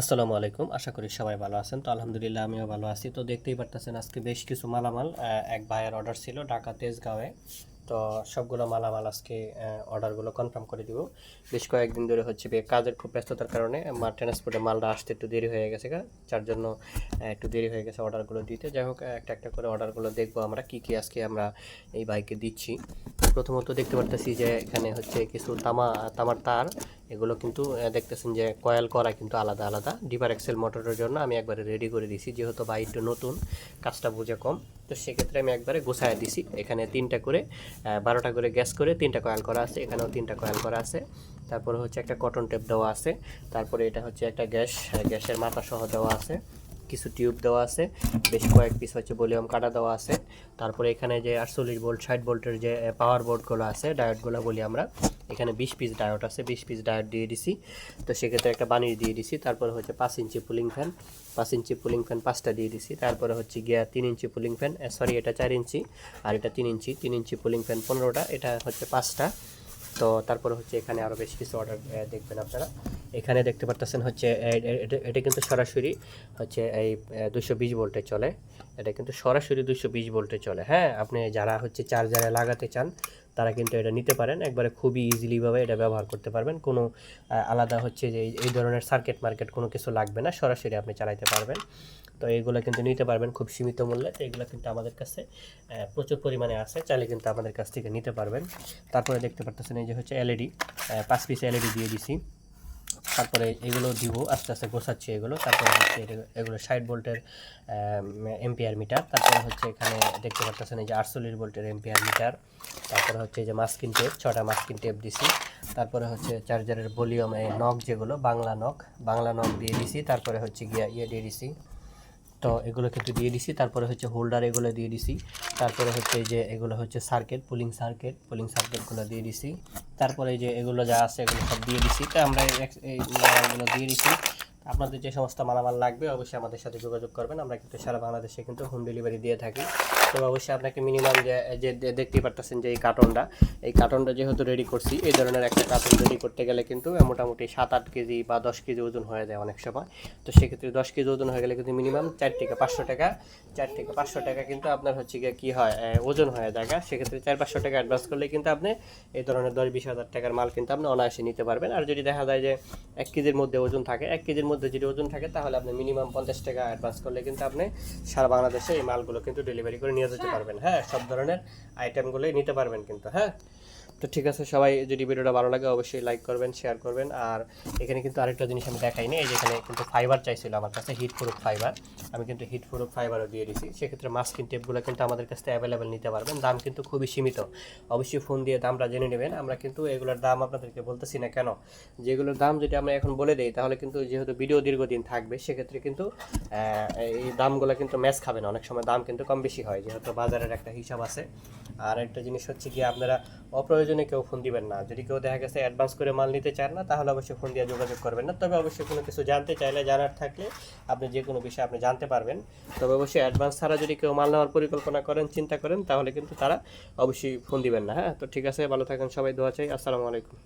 আসসালামু আলাইকুম। আশা করি সবাই ভালো আছেন। তো আলহামদুলিল্লাহ, আমিও ভালো আছি। তো দেখতেই পারতেছেন আজকে বেশ কিছু মালামাল এক ভাইয়ের অর্ডার ছিল ঢাকা তেজগাঁওয়ে। তো সবগুলো মালামাল আজকে অর্ডারগুলো কনফার্ম করে দিব। বেশ কয়েকদিন ধরে হচ্ছে কাজের খুব ব্যস্ততার কারণে আমার ট্রান্সপোর্টে মালটা আসতে একটু দেরি হয়ে গেছে যার জন্য একটু দেরি হয়ে গেছে অর্ডারগুলো দিতে। যাই হোক, একটা একটা করে অর্ডারগুলো দেখব আমরা কি কি আজকে আমরা এই বাইকে দিচ্ছি। প্রথমত দেখতে পারতেছি যে এখানে হচ্ছে কিছু তামা, তামার তার, এগুলো কিন্তু দেখতেছেন যে কয়েল করা কিন্তু আলাদা আলাদা। ডিপার এক্সেল মোটরের জন্য আমি একবারে রেডি করে দিছি যেহেতু বাইকটা নতুন, কাজটা বুঝে কম। তো সেক্ষেত্রে আমি একবারে গোছায় দিছি। এখানে তিনটা করে বারোটা করে গ্যাস করে তিনটা কয়েল করা আছে। এখানেও তিনটা কয়েল করা আছে। তারপরে হচ্ছে একটা কটন টেপ দেওয়া আছে। তারপরে এটা হচ্ছে একটা গ্যাস, গ্যাসের মাথা সহ দেওয়া আছে। কিছু টিউব দেওয়া আছে, বেশ কয়েক পিস হচ্ছে ভলিউম কাটা দেওয়া আছে। তারপরে এখানে যে আটচল্লিশ ভোল্ট ষাট ভোল্টের যে পাওয়ার বোর্ডগুলো আছে ডায়োডগুলো বলি আমরা, এখানে বিশ পিস ডায়োড আছে, বিশ পিস ডায়োড দিয়ে দিছি। তো সেক্ষেত্রে একটা বানিশ দিয়ে দিছি, তারপরে হচ্ছে পাঁচ ইঞ্চি পুলিং ফ্যান পাঁচ ইঞ্চি পুলিং ফ্যান পাঁচটা দিয়ে দিছি, তারপরে হচ্ছে গিয়া তিন ইঞ্চি পুলিং ফ্যান সরি এটা চার ইঞ্চি, আর এটা তিন ইঞ্চি তিন ইঞ্চি পুলিং ফ্যান পনেরোটা, এটা হচ্ছে পাঁচটা। তো তারপরে হচ্ছে এখানে আরও বেশ কিছু অর্ডার দেখবেন আপনারা। এখানে দেখতে পারতেছেন হচ্ছে এটা কিন্তু সরাসরি হচ্ছে এই দুশো বিশ ভোল্টে চলে। এটা কিন্তু সরাসরি দুশো বিশ ভোল্টে চলে। হ্যাঁ আপনি যারা হচ্ছে চার্জারে লাগাতে চান তারা কিন্তু এটা নিতে পারেন। একবারে খুবই ইজিলিভাবে এটা ব্যবহার করতে পারবেন। কোনো আলাদা হচ্ছে যে এই- ধরনের সার্কিট মার্কেট কোনো কিছু লাগবে না, সরাসরি আপনি চালাইতে পারবেন। তো এইগুলো কিন্তু নিতে পারবেন খুব সীমিত মূল্যে। তো এগুলো কিন্তু আমাদের কাছে প্রচুর পরিমাণে আছে। চাইলে কিন্তু আমাদের কাছ থেকে নিতে পারবেন। তারপরে দেখতে পারতেছেন এই যে হচ্ছে এলইডি পাঁচ পিস এলইডি দিয়ে দিছি। তারপরে এগুলো দিব, আস্তে আস্তে গোছাচ্ছি এগুলো। তারপরে হচ্ছে এগুলো ষাট বোল্টের এমপিআর মিটার তারপরে হচ্ছে এখানে দেখতে পাচ্ছেন এই যে আটচল্লিশ বোল্টের এমপিআর মিটার তারপরে হচ্ছে যে মাস্কিন টেপ ছটা মাস্কিন টেপ দিছি। তারপরে হচ্ছে চার্জারের ভলিউম নক যেগুলো, বাংলা নক বাংলা নক দিয়ে দিছি। তারপরে হচ্ছে গিয়া ইয়ে দিয়ে দিছি। তো এগুলো কিন্তু দিয়ে দিছি। তারপরে হচ্ছে হোল্ডার এগুলো দিয়ে দিছি। তারপরে হচ্ছে যে এগুলো হচ্ছে সার্কেট পুলিং সার্কেট পুলিং সার্কেটগুলো দিয়ে দিছি। তারপরে যে এগুলো যা আছে এগুলো সব দিয়ে দিছি। তো আমরা এই দিয়ে দিছি। আপনাদের যে সমস্ত মালামাল লাগবে, অবশ্যই আমাদের সাথে যোগাযোগ করবেন। আমরা কিন্তু সারা বাংলাদেশে কিন্তু হোম ডেলিভারি দিয়ে থাকি। তো অবশ্যই আপনাকে মিনিমাম যে যে দেখতেই পারতেছেন যে এই কার্টনটা এই কার্টনটা যেহেতু রেডি করছি, এই ধরনের একটা কার্টন রেডি করতে গেলে কিন্তু মোটামুটি সাত আট কেজি বা দশ কেজি ওজন হয়ে যায় অনেক সময়। তো সেক্ষেত্রে দশ কেজি ওজন হয়ে গেলে কিন্তু মিনিমাম চার থেকে পাঁচশো টাকা, চার থেকে পাঁচশো টাকা কিন্তু আপনার হচ্ছে গিয়ে কী হয় ওজন হয়ে যায়। সেক্ষেত্রে চার পাঁচশো টাকা অ্যাডভান্স করলে কিন্তু আপনি এই ধরনের দশ বিশ হাজার টাকার মাল কিন্তু আপনি অনায়াসে নিতে পারবেন। আর যদি দেখা যায় যে এক কেজির মধ্যে ওজন থাকে, এক কেজির মধ্যে যদি ওজন থাকে তাহলে আপনি মিনিমাম পঞ্চাশ টাকা অ্যাডভান্স করলে কিন্তু আপনি সারা বাংলাদেশে এই মালগুলো কিন্তু ডেলিভারি করে নিয়ে যেতে পারবেন। হ্যাঁ সব ধরনের আইটেমগুলোই নিতে পারবেন কিন্তু হ্যাঁ? তো ঠিক আছে, সবাই যদি ভিডিওটা ভালো লাগে অবশ্যই লাইক করবেন শেয়ার করবেন। আর এখানে কিন্তু আরেকটা জিনিস আমি দেখাইনি, এই যেখানে কিন্তু ফাইবার চাইছিল আমার কাছে হিট প্রুফ ফাইবার আমি কিন্তু হিট প্রুফ ফাইবারও দিয়ে দিছি। সেক্ষেত্রে মাস্কিন টেপগুলো কিন্তু আমাদের কাছে অ্যাভেলেবেল নিতে পারবেন। দাম কিন্তু খুবই সীমিত। অবশ্যই ফোন দিয়ে দামটা জেনে নেবেন। আমরা কিন্তু এগুলোর দাম আপনাদেরকে বলতেছি না কেন? যেগুলোর দাম যদি আমরা এখন বলে দিই, তাহলে কিন্তু যেহেতু ভিডিও দীর্ঘদিন থাকবে, সেক্ষেত্রে কিন্তু এই দামগুলো কিন্তু ম্যাচ খাবে না। অনেক সময় দাম কিন্তু কম বেশি হয়, যেহেতু বাজারের একটা হিসাব আছে। আর একটা জিনিস হচ্ছে কি আপনারা অপ্রয়োজনে কেউ ফোন দিবেন না। যদি কেউ দেখা গেছে অ্যাডভান্স করে মাল নিতে চান না, তাহলে অবশ্যই ফোন দিয়ে যোগাযোগ করবেন না। তবে অবশ্যই কোনো কিছু জানতে চাইলে, জানার থাকলে আপনি যে কোনো বিষয়ে আপনি জানতে পারবেন। তবে অবশ্যই অ্যাডভান্স ছাড়া যদি কেউ মাল নেওয়ার পরিকল্পনা করেন, চিন্তা করেন, তাহলে কিন্তু তারা অবশ্যই ফোন দিবেন না হ্যাঁ? তো ঠিক আছে, ভালো থাকেন সবাই, দোয়া চাই। আসসালামু আলাইকুম।